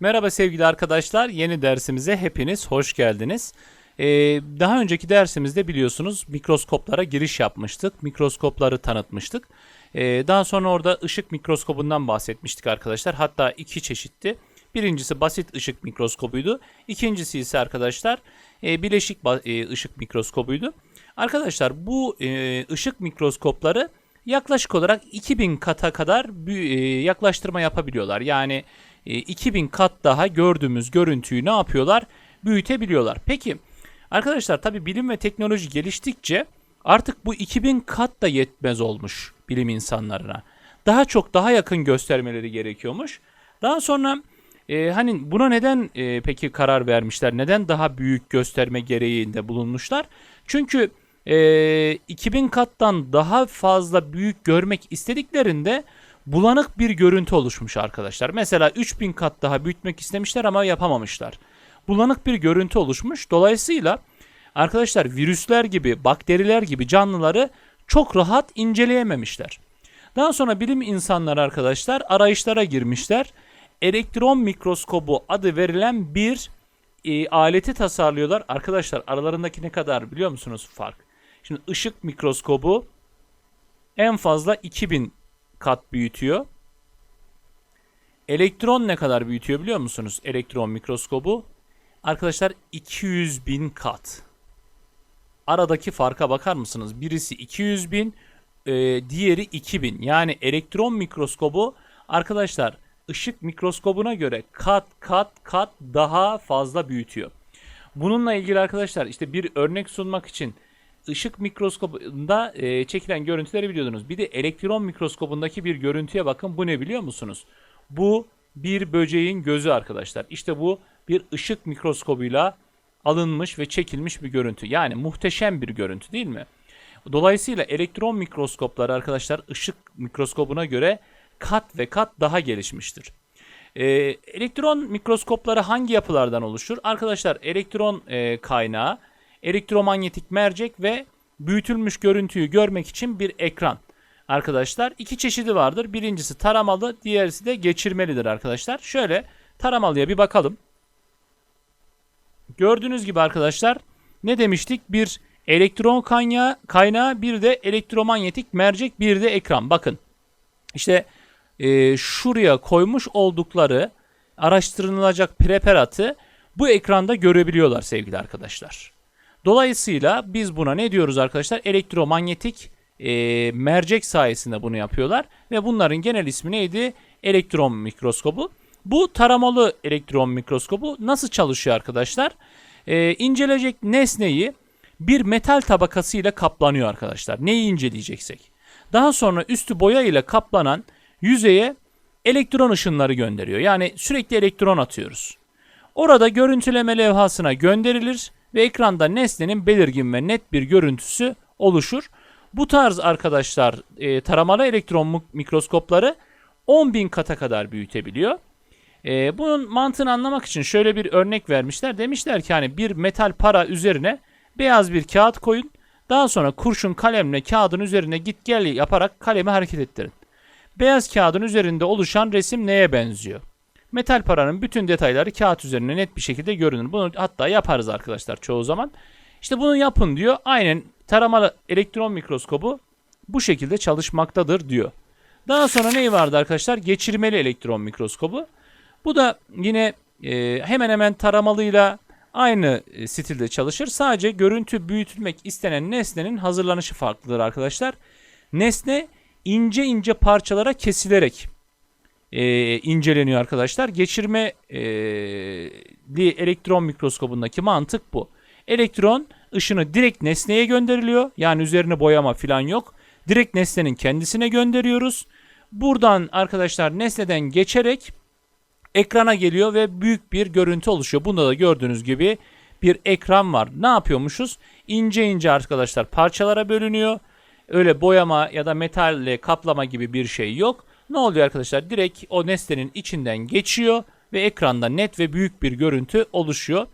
Merhaba sevgili arkadaşlar. Yeni dersimize hepiniz hoş geldiniz. Ee, daha önceki dersimizde biliyorsunuz mikroskoplara giriş yapmıştık. Mikroskopları tanıtmıştık. Ee, daha sonra orada ışık mikroskobundan bahsetmiştik arkadaşlar. Hatta iki çeşitti. Birincisi basit ışık mikroskobuydu. İkincisi ise arkadaşlar e, bileşik e, ışık mikroskobuydu. Arkadaşlar bu e, ışık mikroskopları yaklaşık olarak 2000 kata kadar e, yaklaştırma yapabiliyorlar. Yani 2000 kat daha gördüğümüz görüntüyü ne yapıyorlar? Büyütebiliyorlar. Peki arkadaşlar tabi bilim ve teknoloji geliştikçe artık bu 2000 kat da yetmez olmuş bilim insanlarına. Daha çok daha yakın göstermeleri gerekiyormuş. Daha sonra e, hani buna neden e, peki karar vermişler? Neden daha büyük gösterme gereğinde bulunmuşlar? Çünkü e, 2000 kattan daha fazla büyük görmek istediklerinde bulanık bir görüntü oluşmuş arkadaşlar. Mesela 3000 kat daha büyütmek istemişler ama yapamamışlar. Bulanık bir görüntü oluşmuş. Dolayısıyla arkadaşlar virüsler gibi, bakteriler gibi canlıları çok rahat inceleyememişler. Daha sonra bilim insanları arkadaşlar arayışlara girmişler. Elektron mikroskobu adı verilen bir e, aleti tasarlıyorlar. Arkadaşlar aralarındaki ne kadar biliyor musunuz fark? Şimdi ışık mikroskobu en fazla 2000 kat büyütüyor. Elektron ne kadar büyütüyor biliyor musunuz? Elektron mikroskobu. Arkadaşlar 200 bin kat. Aradaki farka bakar mısınız? Birisi 200 bin, e, diğeri 2000. Yani elektron mikroskobu arkadaşlar ışık mikroskobuna göre kat kat kat daha fazla büyütüyor. Bununla ilgili arkadaşlar işte bir örnek sunmak için ışık mikroskobunda e, çekilen görüntüleri biliyordunuz. Bir de elektron mikroskobundaki bir görüntüye bakın. Bu ne biliyor musunuz? Bu bir böceğin gözü arkadaşlar. İşte bu bir ışık mikroskobuyla alınmış ve çekilmiş bir görüntü. Yani muhteşem bir görüntü değil mi? Dolayısıyla elektron mikroskopları arkadaşlar ışık mikroskobuna göre kat ve kat daha gelişmiştir. Ee, elektron mikroskopları hangi yapılardan oluşur? Arkadaşlar elektron e, kaynağı, elektromanyetik mercek ve büyütülmüş görüntüyü görmek için bir ekran. Arkadaşlar iki çeşidi vardır. Birincisi taramalı, diğerisi de geçirmelidir arkadaşlar. Şöyle taramalıya bir bakalım. Gördüğünüz gibi arkadaşlar ne demiştik? Bir elektron kaynağı, kaynağı bir de elektromanyetik mercek, bir de ekran. Bakın işte e, şuraya koymuş oldukları araştırılacak preparatı bu ekranda görebiliyorlar sevgili arkadaşlar. Dolayısıyla biz buna ne diyoruz arkadaşlar? Elektromanyetik e, mercek sayesinde bunu yapıyorlar ve bunların genel ismi neydi? Elektron mikroskobu. Bu taramalı elektron mikroskobu nasıl çalışıyor arkadaşlar? E, incelecek nesneyi bir metal tabakası ile kaplanıyor arkadaşlar. Neyi inceleyeceksek. Daha sonra üstü boya ile kaplanan yüzeye elektron ışınları gönderiyor. Yani sürekli elektron atıyoruz. Orada görüntüleme levhasına gönderilir ve ekranda nesnenin belirgin ve net bir görüntüsü oluşur. Bu tarz arkadaşlar e, taramalı elektron mikroskopları 10.000 kata kadar büyütebiliyor. E, bunun mantığını anlamak için şöyle bir örnek vermişler. Demişler ki hani bir metal para üzerine beyaz bir kağıt koyun. Daha sonra kurşun kalemle kağıdın üzerine git gel yaparak kalemi hareket ettirin. Beyaz kağıdın üzerinde oluşan resim neye benziyor? Metal paranın bütün detayları kağıt üzerine net bir şekilde görünür. Bunu hatta yaparız arkadaşlar çoğu zaman. İşte bunu yapın diyor. Aynen taramalı elektron mikroskobu bu şekilde çalışmaktadır diyor. Daha sonra neyi vardı arkadaşlar? Geçirmeli elektron mikroskobu. Bu da yine e, hemen hemen taramalıyla aynı e, stilde çalışır. Sadece görüntü büyütülmek istenen nesnenin hazırlanışı farklıdır arkadaşlar. Nesne ince ince parçalara kesilerek e, inceleniyor arkadaşlar. Geçirme e, elektron mikroskobundaki mantık bu. Elektron ışını direkt nesneye gönderiliyor. Yani üzerine boyama falan yok. Direkt nesnenin kendisine gönderiyoruz. Buradan arkadaşlar nesneden geçerek ekrana geliyor ve büyük bir görüntü oluşuyor. Bunda da gördüğünüz gibi bir ekran var. Ne yapıyormuşuz? İnce ince arkadaşlar parçalara bölünüyor. Öyle boyama ya da metalle kaplama gibi bir şey yok. Ne oluyor arkadaşlar? Direkt o nesnenin içinden geçiyor ve ekranda net ve büyük bir görüntü oluşuyor.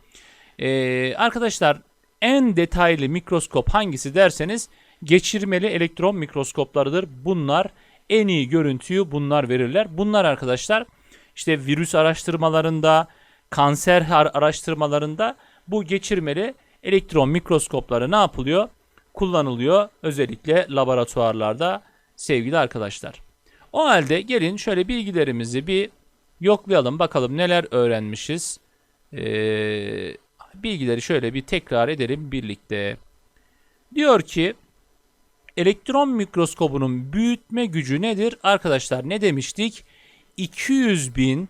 Ee, arkadaşlar en detaylı mikroskop hangisi derseniz geçirmeli elektron mikroskoplarıdır. Bunlar en iyi görüntüyü bunlar verirler. Bunlar arkadaşlar işte virüs araştırmalarında, kanser ar- araştırmalarında bu geçirmeli elektron mikroskopları ne yapılıyor? Kullanılıyor özellikle laboratuvarlarda sevgili arkadaşlar. O halde gelin şöyle bilgilerimizi bir yoklayalım bakalım neler öğrenmişiz. Ee, bilgileri şöyle bir tekrar edelim birlikte. Diyor ki elektron mikroskobunun büyütme gücü nedir? Arkadaşlar ne demiştik? 200 bin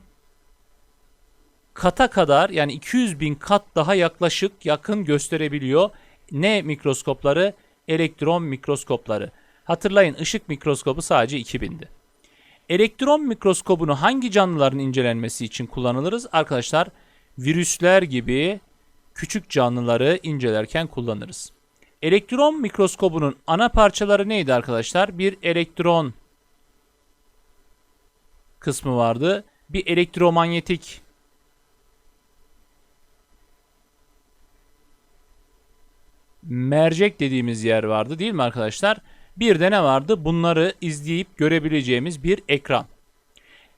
kata kadar yani 200 bin kat daha yaklaşık yakın gösterebiliyor. Ne mikroskopları? Elektron mikroskopları. Hatırlayın ışık mikroskobu sadece 2000'di. Elektron mikroskobunu hangi canlıların incelenmesi için kullanılırız? Arkadaşlar virüsler gibi küçük canlıları incelerken kullanırız. Elektron mikroskobunun ana parçaları neydi arkadaşlar? Bir elektron kısmı vardı. Bir elektromanyetik mercek dediğimiz yer vardı değil mi arkadaşlar? Bir de ne vardı? Bunları izleyip görebileceğimiz bir ekran.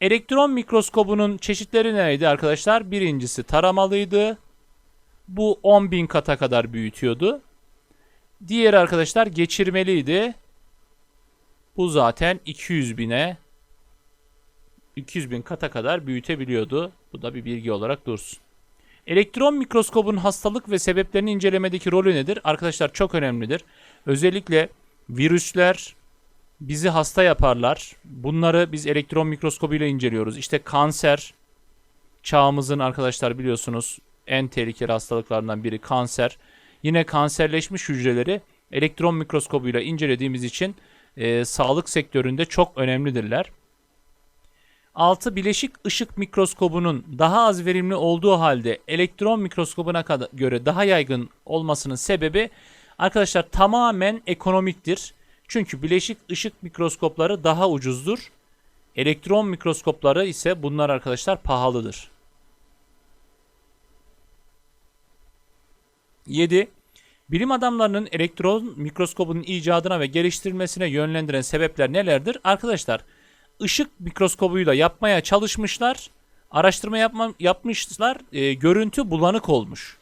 Elektron mikroskobunun çeşitleri neydi arkadaşlar? Birincisi taramalıydı. Bu 10.000 kata kadar büyütüyordu. Diğer arkadaşlar geçirmeliydi. Bu zaten 200 bine 200 bin kata kadar büyütebiliyordu. Bu da bir bilgi olarak dursun. Elektron mikroskobun hastalık ve sebeplerini incelemedeki rolü nedir? Arkadaşlar çok önemlidir. Özellikle virüsler bizi hasta yaparlar. Bunları biz elektron mikroskobuyla inceliyoruz. İşte kanser çağımızın arkadaşlar biliyorsunuz en tehlikeli hastalıklarından biri kanser. Yine kanserleşmiş hücreleri elektron mikroskobuyla incelediğimiz için e, sağlık sektöründe çok önemlidirler. 6 bileşik ışık mikroskobunun daha az verimli olduğu halde elektron mikroskobuna göre daha yaygın olmasının sebebi arkadaşlar tamamen ekonomiktir. Çünkü bileşik ışık mikroskopları daha ucuzdur. Elektron mikroskopları ise bunlar arkadaşlar pahalıdır. 7. Bilim adamlarının elektron mikroskobunun icadına ve geliştirilmesine yönlendiren sebepler nelerdir? Arkadaşlar ışık mikroskobuyla yapmaya çalışmışlar. Araştırma yapma, yapmışlar. E, görüntü bulanık olmuş.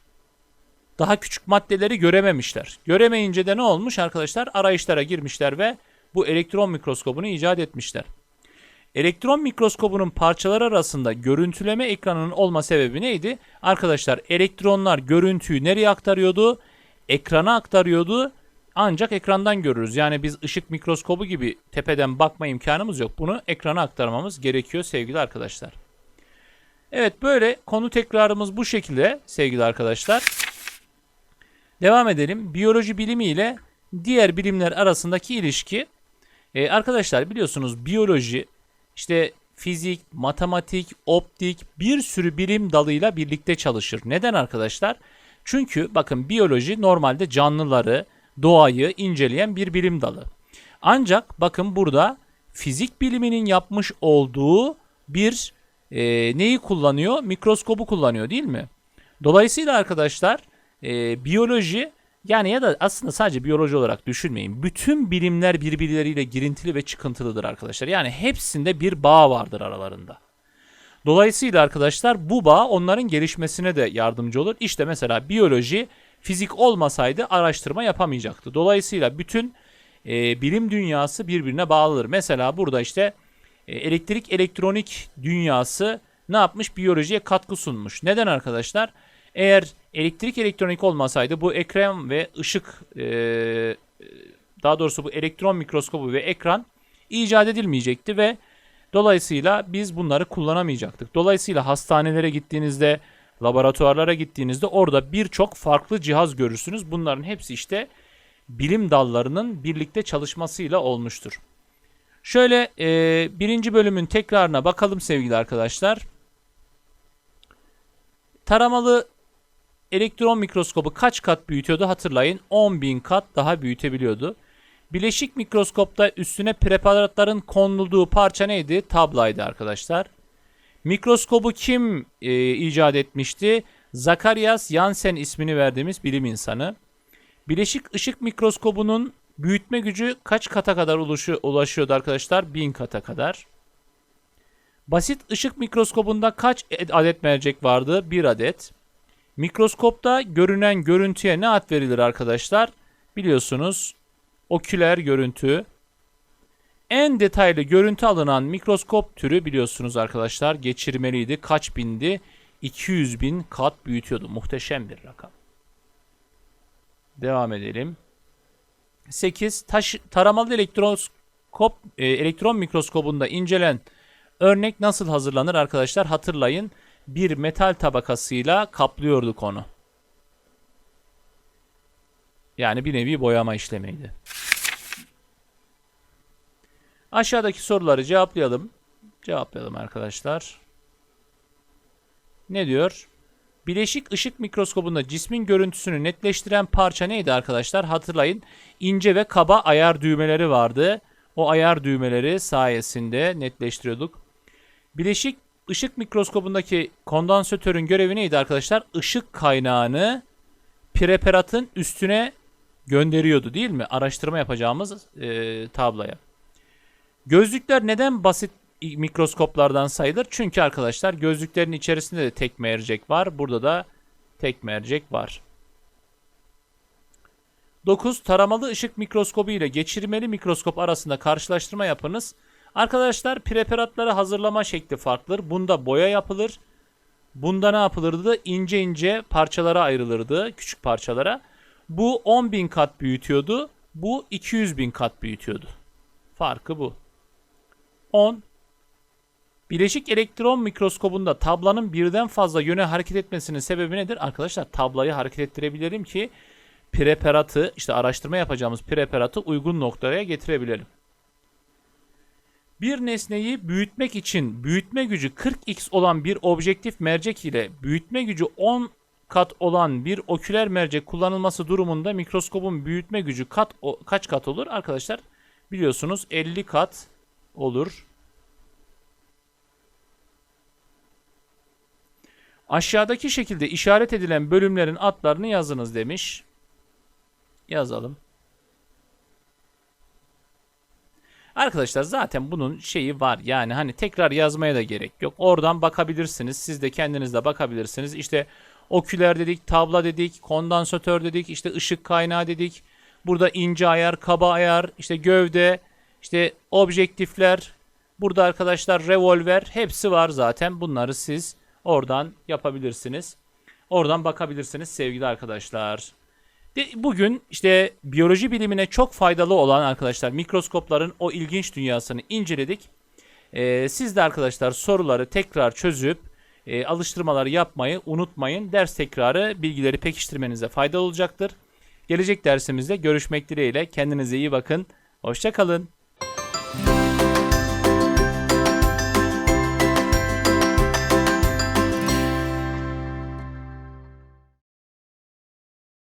Daha küçük maddeleri görememişler. Göremeyince de ne olmuş arkadaşlar? Arayışlara girmişler ve bu elektron mikroskobunu icat etmişler. Elektron mikroskobunun parçaları arasında görüntüleme ekranının olma sebebi neydi? Arkadaşlar elektronlar görüntüyü nereye aktarıyordu? Ekrana aktarıyordu. Ancak ekrandan görürüz. Yani biz ışık mikroskobu gibi tepeden bakma imkanımız yok. Bunu ekrana aktarmamız gerekiyor sevgili arkadaşlar. Evet böyle konu tekrarımız bu şekilde sevgili arkadaşlar. Devam edelim. Biyoloji bilimi ile diğer bilimler arasındaki ilişki. Ee, arkadaşlar biliyorsunuz biyoloji işte fizik, matematik, optik bir sürü bilim dalıyla birlikte çalışır. Neden arkadaşlar? Çünkü bakın biyoloji normalde canlıları, doğayı inceleyen bir bilim dalı. Ancak bakın burada fizik biliminin yapmış olduğu bir e, neyi kullanıyor? Mikroskobu kullanıyor değil mi? Dolayısıyla arkadaşlar e, biyoloji yani ya da aslında sadece biyoloji olarak düşünmeyin. Bütün bilimler birbirleriyle girintili ve çıkıntılıdır arkadaşlar. Yani hepsinde bir bağ vardır aralarında. Dolayısıyla arkadaşlar bu bağ onların gelişmesine de yardımcı olur. İşte mesela biyoloji fizik olmasaydı araştırma yapamayacaktı. Dolayısıyla bütün e, bilim dünyası birbirine bağlıdır. Mesela burada işte e, elektrik elektronik dünyası ne yapmış? Biyolojiye katkı sunmuş. Neden arkadaşlar? Eğer elektrik elektronik olmasaydı bu ekran ve ışık e, daha doğrusu bu elektron mikroskobu ve ekran icat edilmeyecekti ve dolayısıyla biz bunları kullanamayacaktık. Dolayısıyla hastanelere gittiğinizde, laboratuvarlara gittiğinizde orada birçok farklı cihaz görürsünüz. Bunların hepsi işte bilim dallarının birlikte çalışmasıyla olmuştur. Şöyle e, birinci bölümün tekrarına bakalım sevgili arkadaşlar. Taramalı elektron mikroskobu kaç kat büyütüyordu hatırlayın. 10.000 kat daha büyütebiliyordu. Bileşik mikroskopta üstüne preparatların konulduğu parça neydi? Tablaydı arkadaşlar. Mikroskobu kim e, icat etmişti? Zakarias Janssen ismini verdiğimiz bilim insanı. Bileşik ışık mikroskobunun büyütme gücü kaç kata kadar ulaşıyordu arkadaşlar? 1000 kata kadar. Basit ışık mikroskobunda kaç adet mercek vardı? 1 adet. Mikroskopta görünen görüntüye ne ad verilir arkadaşlar? Biliyorsunuz oküler görüntü. En detaylı görüntü alınan mikroskop türü biliyorsunuz arkadaşlar geçirmeliydi. Kaç bindi? 200 bin kat büyütüyordu. Muhteşem bir rakam. Devam edelim. 8. Taş, taramalı elektroskop, e, elektron mikroskobunda incelen örnek nasıl hazırlanır arkadaşlar? Hatırlayın. Bir metal tabakasıyla kaplıyorduk onu. Yani bir nevi boyama işlemiydi. Aşağıdaki soruları cevaplayalım. Cevaplayalım arkadaşlar. Ne diyor? Bileşik ışık mikroskobunda cismin görüntüsünü netleştiren parça neydi arkadaşlar? Hatırlayın. ince ve kaba ayar düğmeleri vardı. O ayar düğmeleri sayesinde netleştiriyorduk. Bileşik ışık mikroskobundaki kondansatörün görevi neydi arkadaşlar? Işık kaynağını preparatın üstüne gönderiyordu değil mi? Araştırma yapacağımız e, tabloya. Gözlükler neden basit mikroskoplardan sayılır? Çünkü arkadaşlar gözlüklerin içerisinde de tek mercek var. Burada da tek mercek var. 9. Taramalı ışık mikroskobu ile geçirmeli mikroskop arasında karşılaştırma yapınız. Arkadaşlar preparatları hazırlama şekli farklıdır. Bunda boya yapılır. Bunda ne yapılırdı? İnce ince parçalara ayrılırdı. Küçük parçalara. Bu 10.000 kat büyütüyordu. Bu 200.000 kat büyütüyordu. Farkı bu. 10. Bileşik elektron mikroskobunda tablanın birden fazla yöne hareket etmesinin sebebi nedir? Arkadaşlar tablayı hareket ettirebilirim ki preparatı işte araştırma yapacağımız preparatı uygun noktaya getirebilelim. Bir nesneyi büyütmek için büyütme gücü 40x olan bir objektif mercek ile büyütme gücü 10 kat olan bir oküler mercek kullanılması durumunda mikroskobun büyütme gücü kat o, kaç kat olur? Arkadaşlar biliyorsunuz 50 kat olur. Aşağıdaki şekilde işaret edilen bölümlerin adlarını yazınız demiş. Yazalım. Arkadaşlar zaten bunun şeyi var. Yani hani tekrar yazmaya da gerek yok. Oradan bakabilirsiniz. Siz de kendiniz de bakabilirsiniz. İşte oküler dedik, tabla dedik, kondansatör dedik, işte ışık kaynağı dedik. Burada ince ayar, kaba ayar, işte gövde, işte objektifler. Burada arkadaşlar revolver hepsi var zaten. Bunları siz oradan yapabilirsiniz. Oradan bakabilirsiniz sevgili arkadaşlar. Bugün işte biyoloji bilimine çok faydalı olan arkadaşlar mikroskopların o ilginç dünyasını inceledik. Ee, siz de arkadaşlar soruları tekrar çözüp e, alıştırmaları yapmayı unutmayın. Ders tekrarı bilgileri pekiştirmenize faydalı olacaktır. Gelecek dersimizde görüşmek dileğiyle. Kendinize iyi bakın. Hoşçakalın.